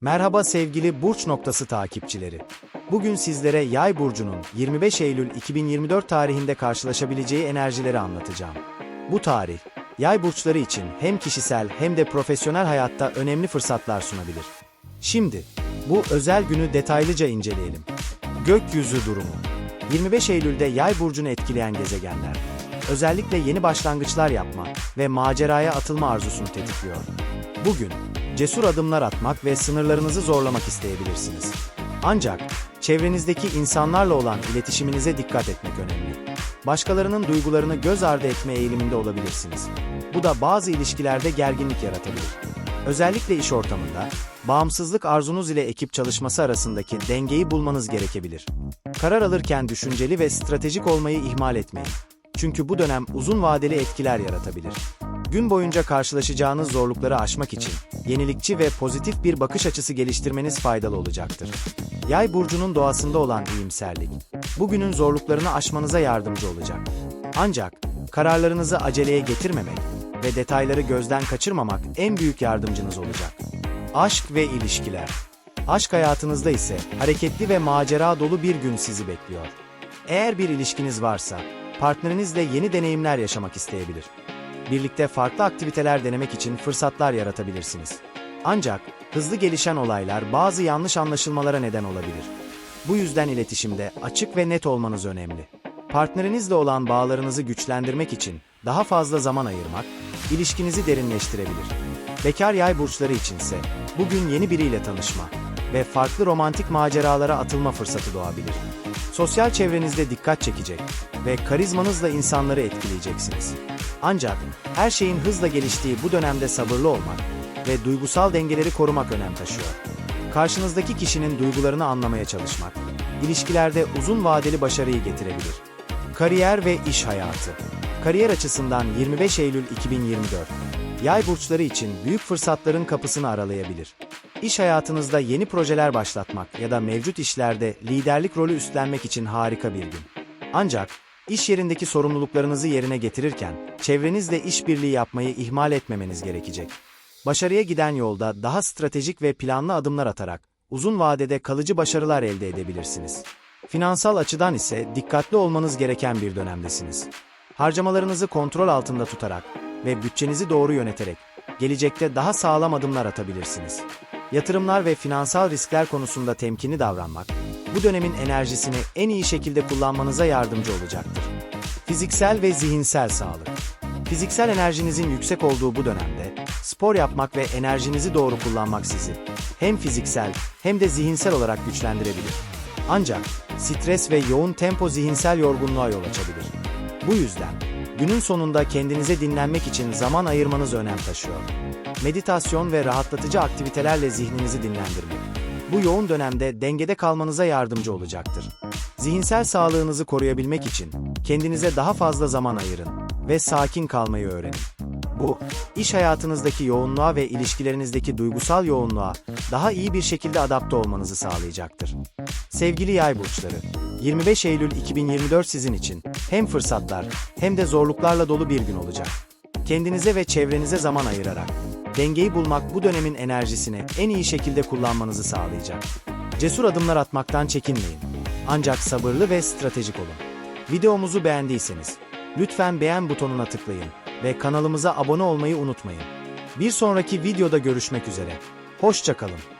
Merhaba sevgili Burç Noktası takipçileri. Bugün sizlere Yay burcunun 25 Eylül 2024 tarihinde karşılaşabileceği enerjileri anlatacağım. Bu tarih, Yay burçları için hem kişisel hem de profesyonel hayatta önemli fırsatlar sunabilir. Şimdi bu özel günü detaylıca inceleyelim. Gökyüzü durumu. 25 Eylül'de Yay burcunu etkileyen gezegenler özellikle yeni başlangıçlar yapma ve maceraya atılma arzusunu tetikliyor. Bugün cesur adımlar atmak ve sınırlarınızı zorlamak isteyebilirsiniz. Ancak çevrenizdeki insanlarla olan iletişiminize dikkat etmek önemli. Başkalarının duygularını göz ardı etme eğiliminde olabilirsiniz. Bu da bazı ilişkilerde gerginlik yaratabilir. Özellikle iş ortamında, bağımsızlık arzunuz ile ekip çalışması arasındaki dengeyi bulmanız gerekebilir. Karar alırken düşünceli ve stratejik olmayı ihmal etmeyin. Çünkü bu dönem uzun vadeli etkiler yaratabilir. Gün boyunca karşılaşacağınız zorlukları aşmak için yenilikçi ve pozitif bir bakış açısı geliştirmeniz faydalı olacaktır. Yay burcunun doğasında olan iyimserlik, bugünün zorluklarını aşmanıza yardımcı olacak. Ancak kararlarınızı aceleye getirmemek ve detayları gözden kaçırmamak en büyük yardımcınız olacak. Aşk ve ilişkiler. Aşk hayatınızda ise hareketli ve macera dolu bir gün sizi bekliyor. Eğer bir ilişkiniz varsa, partnerinizle yeni deneyimler yaşamak isteyebilir. Birlikte farklı aktiviteler denemek için fırsatlar yaratabilirsiniz. Ancak hızlı gelişen olaylar bazı yanlış anlaşılmalara neden olabilir. Bu yüzden iletişimde açık ve net olmanız önemli. Partnerinizle olan bağlarınızı güçlendirmek için daha fazla zaman ayırmak, ilişkinizi derinleştirebilir. Bekar yay burçları içinse bugün yeni biriyle tanışma ve farklı romantik maceralara atılma fırsatı doğabilir. Sosyal çevrenizde dikkat çekecek ve karizmanızla insanları etkileyeceksiniz. Ancak her şeyin hızla geliştiği bu dönemde sabırlı olmak ve duygusal dengeleri korumak önem taşıyor. Karşınızdaki kişinin duygularını anlamaya çalışmak, ilişkilerde uzun vadeli başarıyı getirebilir. Kariyer ve iş hayatı. Kariyer açısından 25 Eylül 2024, yay burçları için büyük fırsatların kapısını aralayabilir. İş hayatınızda yeni projeler başlatmak ya da mevcut işlerde liderlik rolü üstlenmek için harika bir gün. Ancak iş yerindeki sorumluluklarınızı yerine getirirken çevrenizle işbirliği yapmayı ihmal etmemeniz gerekecek. Başarıya giden yolda daha stratejik ve planlı adımlar atarak uzun vadede kalıcı başarılar elde edebilirsiniz. Finansal açıdan ise dikkatli olmanız gereken bir dönemdesiniz. Harcamalarınızı kontrol altında tutarak ve bütçenizi doğru yöneterek gelecekte daha sağlam adımlar atabilirsiniz. Yatırımlar ve finansal riskler konusunda temkinli davranmak, bu dönemin enerjisini en iyi şekilde kullanmanıza yardımcı olacaktır. Fiziksel ve zihinsel sağlık. Fiziksel enerjinizin yüksek olduğu bu dönemde, spor yapmak ve enerjinizi doğru kullanmak sizi hem fiziksel hem de zihinsel olarak güçlendirebilir. Ancak stres ve yoğun tempo zihinsel yorgunluğa yol açabilir. Bu yüzden günün sonunda kendinize dinlenmek için zaman ayırmanız önem taşıyor. Meditasyon ve rahatlatıcı aktivitelerle zihninizi dinlendirmek. Bu yoğun dönemde dengede kalmanıza yardımcı olacaktır. Zihinsel sağlığınızı koruyabilmek için kendinize daha fazla zaman ayırın ve sakin kalmayı öğrenin. Bu, iş hayatınızdaki yoğunluğa ve ilişkilerinizdeki duygusal yoğunluğa daha iyi bir şekilde adapte olmanızı sağlayacaktır. Sevgili yay burçları, 25 Eylül 2024 sizin için hem fırsatlar hem de zorluklarla dolu bir gün olacak. Kendinize ve çevrenize zaman ayırarak dengeyi bulmak bu dönemin enerjisini en iyi şekilde kullanmanızı sağlayacak. Cesur adımlar atmaktan çekinmeyin. Ancak sabırlı ve stratejik olun. Videomuzu beğendiyseniz lütfen beğen butonuna tıklayın ve kanalımıza abone olmayı unutmayın. Bir sonraki videoda görüşmek üzere. Hoşçakalın.